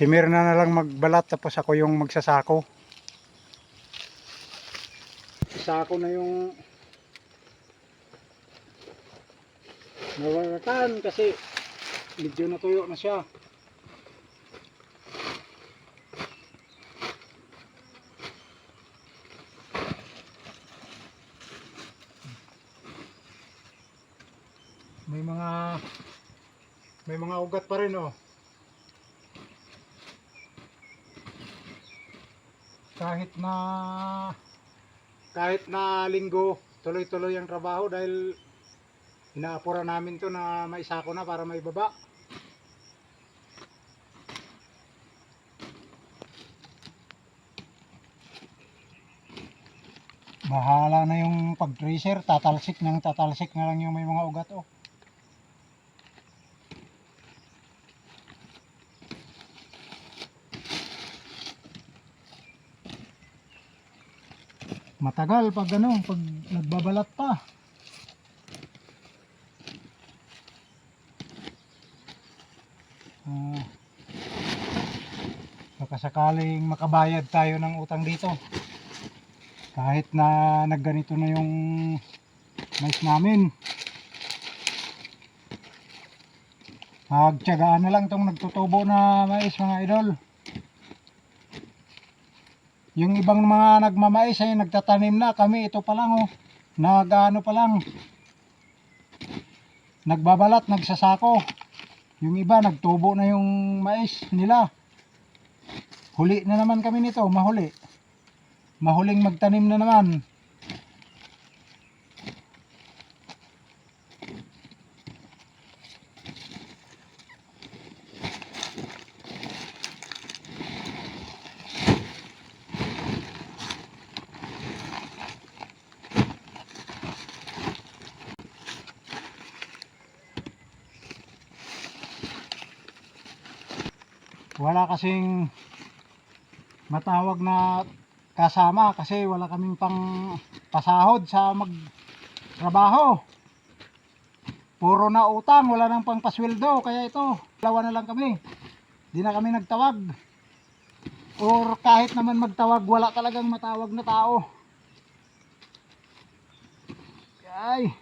Si Mirna na lang magbalat tapos ako yung magsasako. Sako na yung nawaratan kasi medyo natuyo na siya. May mga may mga ugat pa rin oh. Kahit na kahit na linggo, tuloy-tuloy ang trabaho dahil inaapura namin to na maisako na para may baba. Bahala na yung pag-tracer, tatalsik ng tatalsik na lang yung may mga ugat oh. Matagal pag ano, pag nagbabalat pa. Ah, baka sakaling makabayad tayo ng utang dito. Kahit na nagganito na yung mais namin. Magtyagaan na lang tong nagtutubo na mais mga idol. Yung ibang mga nagmamais ay nagtatanim na kami ito pa lang oh. Nagano pa lang. Nagbabalat, nagsasako. Yung iba nagtubo na yung mais nila. Huli na naman kami nito, mahuli. Mahuling magtanim na naman. Wala kasing matawag na kasama kasi wala kaming pang pasahod sa magtrabaho. Puro na utang, wala nang pang pasweldo, kaya ito, dalawa na lang kami. Di na kami nagtawag. Or kahit naman magtawag, wala talagang matawag na tao. Ay,